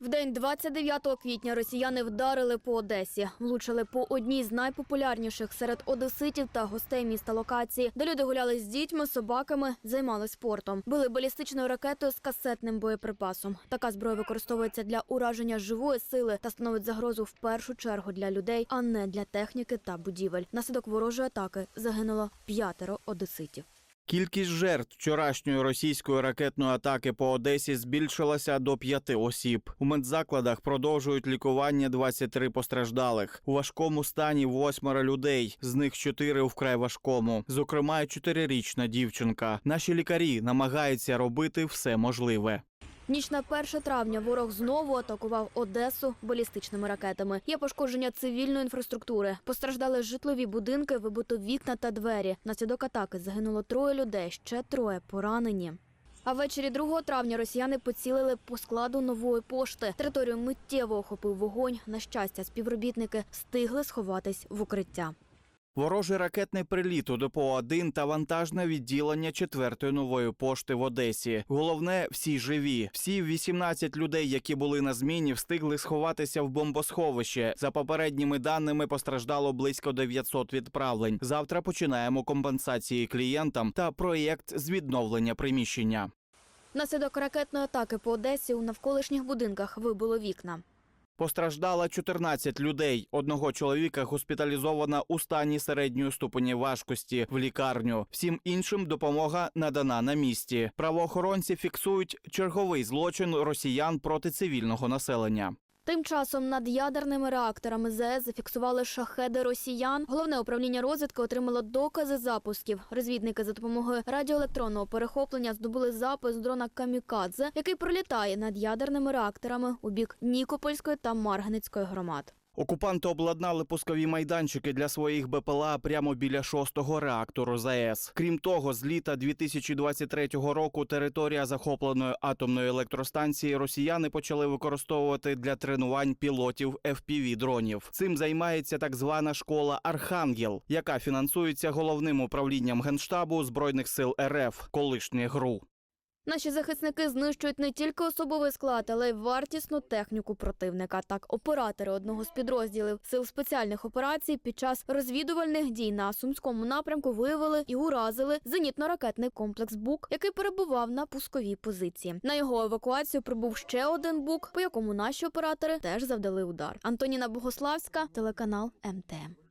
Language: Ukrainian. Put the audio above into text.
В день 29 квітня росіяни вдарили по Одесі, влучили по одній з найпопулярніших серед одеситів та гостей міста локації, де люди гуляли з дітьми, собаками, займалися спортом. Били балістичною ракетою з касетним боєприпасом. Така зброя використовується для ураження живої сили та становить загрозу в першу чергу для людей, а не для техніки та будівель. Наслідок ворожої атаки загинуло п'ятеро одеситів. Кількість жертв вчорашньої російської ракетної атаки по Одесі збільшилася до п'яти осіб. У медзакладах продовжують лікування 23 постраждалих. У важкому стані восьмеро людей, з них чотири у вкрай важкому. Зокрема, чотирирічна дівчинка. Наші лікарі намагаються робити все можливе. Ніч на 1 травня ворог знову атакував Одесу балістичними ракетами. Є пошкодження цивільної інфраструктури. Постраждали житлові будинки, вибито вікна та двері. Наслідок атаки загинуло троє людей, ще троє поранені. А ввечері 2 травня росіяни поцілили по складу нової пошти. Територію миттєво охопив вогонь. На щастя, співробітники встигли сховатись в укриття. Ворожий ракетний приліт у депо 1 та вантажне відділення четвертої нової пошти в Одесі. Головне, всі живі. Всі 18 людей, які були на зміні, встигли сховатися в бомбосховище. За попередніми даними постраждало близько 900 відправлень. Завтра починаємо компенсації клієнтам та проєкт з відновлення приміщення. Наслідок ракетної атаки по Одесі у навколишніх будинках вибило вікна. Постраждало 14 людей. Одного чоловіка госпіталізовано у стані середньої ступені важкості в лікарню. Всім іншим допомога надана на місці. Правоохоронці фіксують черговий злочин росіян проти цивільного населення. Тим часом над ядерними реакторами ЗС зафіксували шахеди росіян. Головне управління розвідки отримало докази запусків. Розвідники за допомогою радіоелектронного перехоплення здобули запис дрона Камікадзе, який пролітає над ядерними реакторами у бік Нікопольської та Маргницької громад. Окупанти обладнали пускові майданчики для своїх БПЛА прямо біля шостого реактору ЗАЕС. Крім того, з літа 2023 року територія захопленої атомної електростанції росіяни почали використовувати для тренувань пілотів fpv дронів. Цим займається так звана школа Архангел, яка фінансується головним управлінням генштабу збройних сил РФ, колишнє ГРУ. Наші захисники знищують не тільки особовий склад, але й вартісну техніку противника. Так, оператори одного з підрозділів сил спеціальних операцій під час розвідувальних дій на сумському напрямку виявили і уразили зенітно-ракетний комплекс БУК, який перебував на пусковій позиції. На його евакуацію прибув ще один БУК, по якому наші оператори теж завдали удар. Антоніна Богославська, телеканал МТМ.